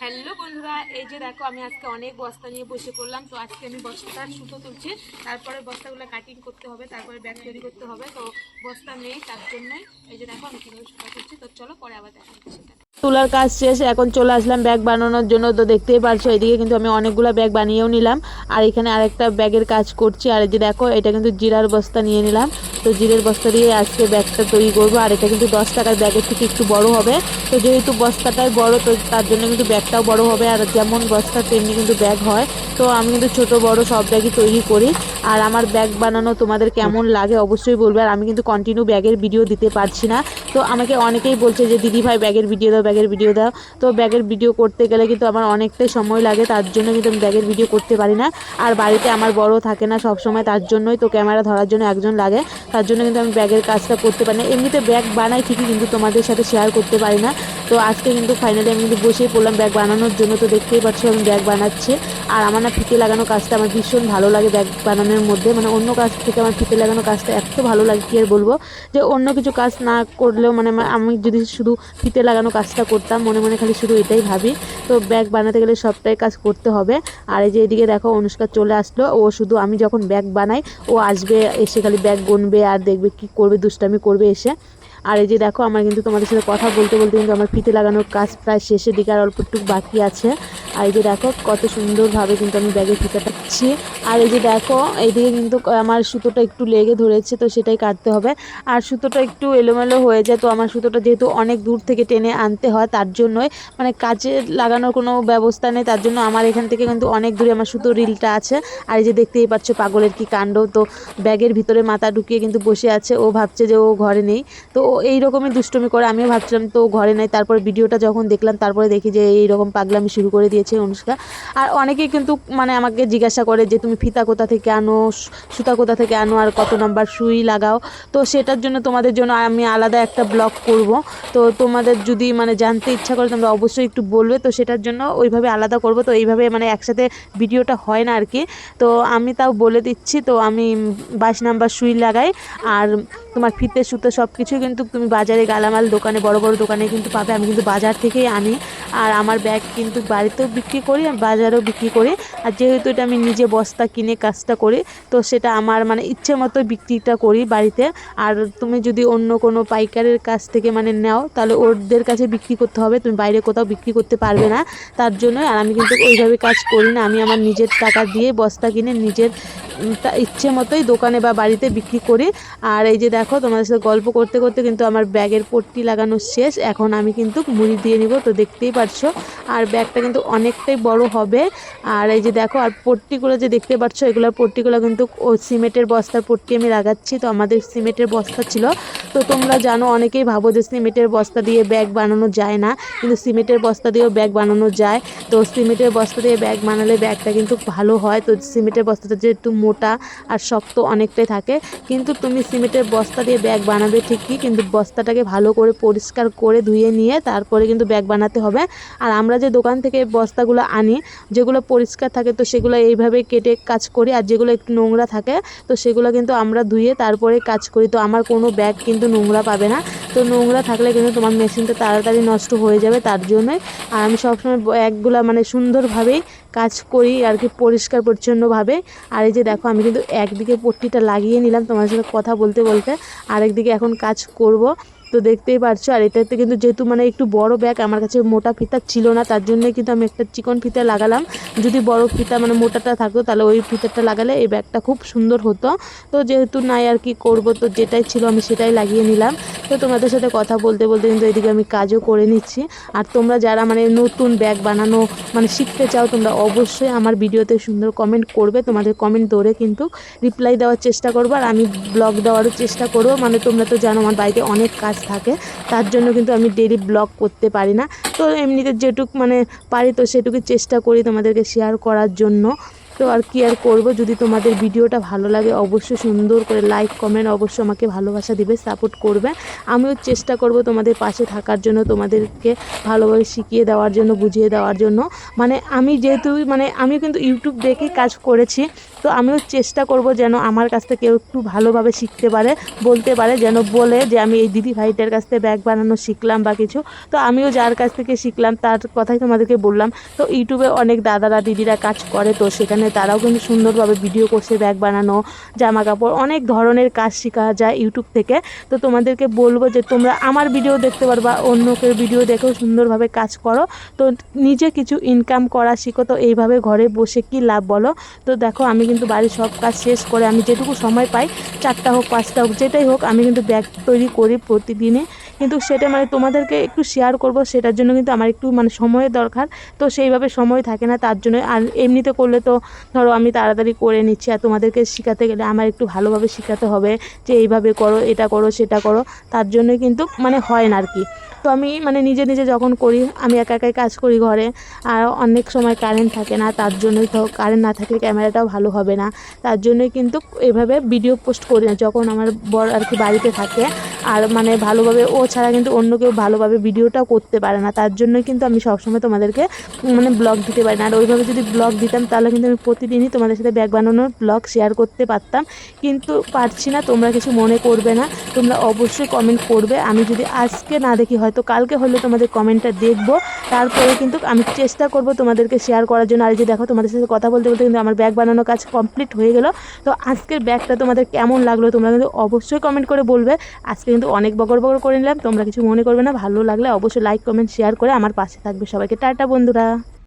Hello বন্ধুরা, এই যে দেখো, আমি আজকে অনেক বস্তা নিয়ে বসে পড়লাম, তো আজকে আমি বস্তার সুতো তুলছি। তারপরে বস্তাগুলো কাটিং করতে হবে, তারপরে ব্যাগ তৈরি করতে হবে। তো বস্তা নেই, তার জন্যই এই যে দেখো, আমি কীভাবে সুতো তুলছি তো চলো, পরে আবার দেখা হচ্ছে তোলার কাজ শেষ, এখন চলে আসলাম ব্যাগ বানানোর জন্য। তো দেখতেই পারছ এদিকে কিন্তু আমি অনেকগুলো ব্যাগ বানিয়েও নিলাম। আর এখানে আরেকটা ব্যাগের কাজ করছি। আর এই যে দেখো, এটা কিন্তু জিরার বস্তা নিয়ে নিলাম। তো জিরের বস্তা দিয়ে আজকে ব্যাগটা তৈরি করব। আর এটা কিন্তু দশ টাকার ব্যাগের থেকে একটু বড় হবে। তো যেহেতু বস্তাটাই বড়, তো তার জন্য কিন্তু ব্যাগটাও বড় হবে। আর যেমন বস্তা, তেমনি কিন্তু ব্যাগ হয়। তো আমি কিন্তু ছোট, বড় সব ব্যাগই তৈরি করি। আর আমার ব্যাগ বানানো তোমাদের কেমন লাগে অবশ্যই বলবে। আর আমি কিন্তু কন্টিনিউ ব্যাগের ভিডিও দিতে পারছি না। তো আমাকে অনেকেই বলছে যে দিদি ভাই ব্যাগের ভিডিও দাও ব্যাগের ভিডিও দাও। তো ব্যাগের ভিডিও করতে গেলে কিন্তু আমার অনেকটাই সময় লাগে, তার জন্য কিন্তু আমি ব্যাগের ভিডিও করতে পারি না। আর বাড়িতে আমার বড় থাকে না সব সময় তার জন্যই তো ক্যামেরা ধরার জন্য একজন লাগে। তার জন্য কিন্তু আমি ব্যাগের কাজটা করতে পারি না। এমনিতে ব্যাগ বানাই ঠিকই, কিন্তু তোমাদের সাথে শেয়ার করতে পারি না। তো আজকে কিন্তু ফাইনালি আমি কিন্তু বসেই পড়লাম ব্যাগ বানানোর জন্য। তো দেখতেই পাচ্ছ আমি ব্যাগ বানাচ্ছি। আর আমার না ফিতে লাগানো কাজটা আমার ভীষণ ভালো লাগে ব্যাগ বানানোর মধ্যে। মানে অন্য কাজ থেকে আমার ফিতে লাগানো কাজটা এত ভালো লাগে, কি আর বলব? যে অন্য কিছু কাজ না করলেও মানে আমি যদি শুধু ফিতে লাগানো কাজটা করতাম, মনে মনে খালি শুধু এটাই ভাবি। তো ব্যাগ বানাতে গেলে সবটাই কাজ করতে হবে। আর এই যে এদিকে দেখো অনুষ্কা চলে আসলো। ও শুধু আমি যখন ব্যাগ বানাই, ও আসবে, এসে খালি ব্যাগ গুনবে আর দেখবে কি করবে, দুষ্টামি করবে এসে। আর এই যে দেখো, আমার কিন্তু তোমাদের সাথে কথা বলতে বলতে কিন্তু আমার ফিতে লাগানোর কাজ প্রায় শেষের দিকে আর অল্প একটু বাকি আছে। আর এই যে দেখো, কত সুন্দরভাবে কিন্তু আমি ব্যাগে ফিতাটা কাটছি আর এই যে দেখো এইদিকে কিন্তু আমার সুতোটা একটু লেগে ধরেছে, তো সেটাই কাটতে হবে। আর সুতোটা একটু এলোমেলো হয়ে যায়, তো আমার সুতোটা যেহেতু অনেক দূর থেকে টেনে আনতে হয়, তার জন্যই মানে কাজে লাগানোর কোনো ব্যবস্থা নেই, তার জন্য আমার এখান থেকে কিন্তু অনেক দূরে আমার সুতো রিলটা আছে। আর এই যে দেখতেই পাচ্ছ পাগলের কি কাণ্ড, তো ব্যাগের ভিতরে মাথা ঢুকিয়ে কিন্তু বসে আছে, ও ভাবছে যে ও ঘরে নেই। তো এই রকমই দুষ্টুমি করে, আমিও ভাবছিলাম তো ঘরে নেই, তারপরে ভিডিওটা যখন দেখলাম, তারপরে দেখি যে এইরকম পাগলামি শুরু করে দিয়েছে। অনুষ্কা। আর অনেকেই কিন্তু মানে আমাকে জিজ্ঞাসা করে যে, তুমি ফিতা কোথা থেকে আনো? সুতা কোথা থেকে আনো? আর কত নাম্বার সুই লাগাও? তো সেটার জন্য তোমাদের জন্য আমি আলাদা একটা ব্লগ করব। তো তোমাদের যদি মানে জানতে ইচ্ছা করে তোমরা অবশ্যই একটু বলবে। তো সেটার জন্য ওইভাবে আলাদা করব। তো এইভাবে মানে একসাথে ভিডিওটা হয় না আর কি তো আমি তাও বলে দিচ্ছি। তো আমি বাইশ নাম্বার সুই লাগাই। আর তোমার ফিতে সুতো সব কিছু কিন্তু তুমি বাজারে গালামাল দোকানে, বড় বড় দোকানে কিন্তু পাবে। আমি কিন্তু বাজার থেকেই আনি। আর আমার ব্যাগ কিন্তু বাড়িতেও বিক্রি করি, আর বাজারেও বিক্রি করি। আর যেহেতু এটা আমি নিজে বস্তা কিনে কাজটা করি, তো সেটা আমার মানে ইচ্ছে মতো বিক্রিটা করি বাড়িতে। আর তুমি যদি অন্য কোনো পাইকারের কাছ থেকে মানে নাও, তাহলে ওদের কাছে বিক্রি করতে হবে। তুমি বাইরে কোথাও বিক্রি করতে পারবে না। তার জন্য আর আমি কিন্তু ওইভাবে কাজ করি না। আমি আমার নিজের টাকা দিয়ে বস্তা কিনে নিজের ইচ্ছে মতোই দোকানে বা বাড়িতে বিক্রি করি। আর এই যে দেখো, তোমাদের সাথে গল্প করতে করতে কিন্তু আমার ব্যাগের পট্টি লাগানো শেষ। এখন আমি কিন্তু মুড়ি দিয়ে নিব, তো দেখতেই পারছ। আর ব্যাগটা কিন্তু অনেকটাই বড় হবে। আর এই যে দেখো, আর পট্টিগুলো যে দেখতে পাচ্ছ, এগুলোর পট্টিগুলো কিন্তু সিমেন্টের বস্তার পট্টি আমি লাগাচ্ছি। তো আমাদের সিমেন্টের বস্তা ছিল। তো তোমরা জানো, অনেকেই ভাবো যে সিমেন্টের বস্তা দিয়ে ব্যাগ বানানো যায় না। কিন্তু সিমেন্টের বস্তা দিয়েও ব্যাগ বানানো যায়। তো সিমেন্টের বস্তা দিয়ে ব্যাগ বানালে ব্যাগটা কিন্তু ভালো হয়। তো সিমেন্টের বস্তাটা যেহেতু মোটা আর শক্ত অনেকটাই থাকে, কিন্তু তুমি সিমেন্টের বস্তা দিয়ে ব্যাগ বানাবে ঠিকই। কিন্তু বস্তাটাকে ভালো করে পরিষ্কার করে ধুয়ে নিয়ে তারপরে কিন্তু ব্যাগ বানাতে হবে। আর আমরা যে দোকান থেকে বস্তাগুলো আনি, যেগুলো পরিষ্কার থাকে, তো সেগুলো এইভাবে কেটে কাজ করি, আর যেগুলো একটু নোংরা থাকে, তো সেগুলো কিন্তু আমরা ধুয়ে তারপরে কাজ করি। তো আমার কোনো ব্যাগ কিন্তু নোংরা পাবে না। তো নোংরা থাকলে কিন্তু তোমার মেশিনটা তাড়াতাড়ি নষ্ট হয়ে যাবে, তার জন্যই আর আমি সবসময় ব্যাগগুলো মানে সুন্দরভাবেই কাজ করি আর কি পরিষ্কার, পরিচ্ছন্নভাবে। আর এই যে দেখো, আমি কিন্তু একদিকে পট্টিটা লাগিয়ে নিলাম তোমার সাথে কথা বলতে বলতে। আরেকদিকে এখন কাজ করব। তো দেখতেই পারছ, আর এটাতে কিন্তু যেহেতু মানে একটু বড় ব্যাগ আমার কাছে মোটা ফিতা ছিল না, তার জন্যই কিন্তু আমি একটা চিকন ফিতা লাগালাম। যদি বড় ফিতা মানে মোটাটা থাকতো, তাহলে ওই ফিতাটা লাগালে এই ব্যাগটা খুব সুন্দর হতো। তো যেহেতু নাই আর কি করব, তো যেটাই ছিল আমি সেটাই লাগিয়ে নিলাম। তো তোমাদের সাথে কথা বলতে বলতে কিন্তু এদিকে আমি কাজও করে নিচ্ছি। আর তোমরা যারা মানে নতুন ব্যাগ বানানো মানে শিখতে চাও, তোমরা অবশ্যই আমার ভিডিওতে সুন্দর কমেন্ট করবে। তোমাদের কমেন্ট ধরে কিন্তু রিপ্লাই দেওয়ার চেষ্টা করব। আর আমি ব্লগ দেওয়ারও চেষ্টা করব। মানে তোমরা তো জানো আমার বাড়িতে অনেক কাজ থাকে। তার জন্য কিন্তু আমি ডেলি ব্লগ করতে পারি না। তো এমনিতে যেটুক মানে পারি তো সেটুকু চেষ্টা করি তোমাদেরকে শেয়ার করার জন্য। তো আর কি আর করব? যদি তোমাদের ভিডিওটা ভালো লাগে, অবশ্যই সুন্দর করে লাইক কমেন্ট অবশ্যই আমাকে ভালোবাসা দিবে সাপোর্ট করবে। আমিও চেষ্টা করব তোমাদের পাশে থাকার জন্য, তোমাদেরকে ভালোভাবে শিখিয়ে দেওয়ার জন্য, বুঝিয়ে দেওয়ার জন্য। মানে আমি যেহেতু মানে আমি কিন্তু ইউটিউব দেখে কাজ করেছি। তো আমিও চেষ্টা করব যেন আমার কাছ থেকে কেউ একটু ভালোভাবে শিখতে পারে, বলতে পারে, যেন বলে যে আমি এই দিদি ভাইটার কাছ থেকে ব্যাগ বানানো শিখলাম বা কিছু। তো আমিও যার কাছ থেকে শিখলাম, তার কথাই তোমাদেরকে বললাম। তো ইউটিউবে অনেক দাদারা, দিদিরা কাজ করে, তো সেখানে তারাও কিন্তু সুন্দরভাবে ভিডিও করছে ব্যাগ বানানো জামা কাপড় অনেক ধরনের কাজ শেখা যায় ইউটিউব থেকে। তো তোমাদেরকে বলব যে তোমরা আমার ভিডিও দেখতে পারবা অন্য কেউ ভিডিও দেখেও সুন্দরভাবে কাজ করো। তো নিজে কিছু ইনকাম করা শিখো, তো এইভাবে ঘরে বসে কি লাভ বলো? তো দেখো, আমি কিন্তু বাড়ির সব কাজ শেষ করে আমি যেটুকু সময় পাই, চারটা হোক, পাঁচটা হোক, যেটাই হোক, আমি কিন্তু ব্যাগ তৈরি করি প্রতিদিনে। কিন্তু সেটা মানে তোমাদেরকে একটু শেয়ার করব, সেটার জন্য কিন্তু আমার একটু মানে সময়ের দরকার। তো সেইভাবে সময় থাকে না, তার জন্য আর এমনিতে করলে তো ধরো আমি তাড়াতাড়ি করে নিচ্ছি, আর তোমাদেরকে শেখাতে গেলে আমার একটু ভালোভাবে শেখাতে হবে যে এইভাবে করো, এটা করো, সেটা করো। তার জন্য কিন্তু মানে হয় না আর কি। তো আমি মানে নিজে নিজে যখন করি, আমি একা একাই কাজ করি ঘরে, আর অনেক সময় কারেন্ট থাকে না, তার জন্যই তো কারেন্ট না থাকলে ক্যামেরাটাও ভালো হবে না। তার জন্যই কিন্তু এভাবে ভিডিও পোস্ট করি না। যখন আমার বর আর কি বাড়িতে থাকে, আর মানে ভালোভাবে, ও ছাড়া কিন্তু অন্য কেউ ভালোভাবে ভিডিওটাও করতে পারে না। তার জন্যই কিন্তু আমি সবসময় তোমাদেরকে মানে ব্লগ দিতে পারি না। আর ওইভাবে যদি ব্লগ দিতাম, তাহলে কিন্তু আমি প্রতিদিনই তোমাদের সাথে ব্যাগ বানানোর ব্লগ শেয়ার করতে পারতাম। কিন্তু পারছি না, তোমরা কিছু মনে করবে না, তোমরা অবশ্যই কমেন্ট করবে। আমি যদি আজকে না দেখি, হয়তো কালকে হলে তোমাদের কমেন্টটা দেখব। তারপরে কিন্তু আমি চেষ্টা করব তোমাদেরকে শেয়ার করার জন্য। আর যে দেখো, তোমাদের সাথে কথা বলতে বলতে কিন্তু আমার ব্যাগ বানানোর কাজ কমপ্লিট হয়ে গেল। তো আজকের ব্যাগটা তোমাদের কেমন লাগল তোমরা কিন্তু অবশ্যই কমেন্ট করে বলবে। আজকে কিন্তু অনেক বগর বগর করে নিলাম। তোমরা কিছু মনে করবে না, ভালো লাগলে অবশ্যই লাইক কমেন্ট শেয়ার করে আমার পাশে থাকবে সবাইকে। টাটা বন্ধুরা।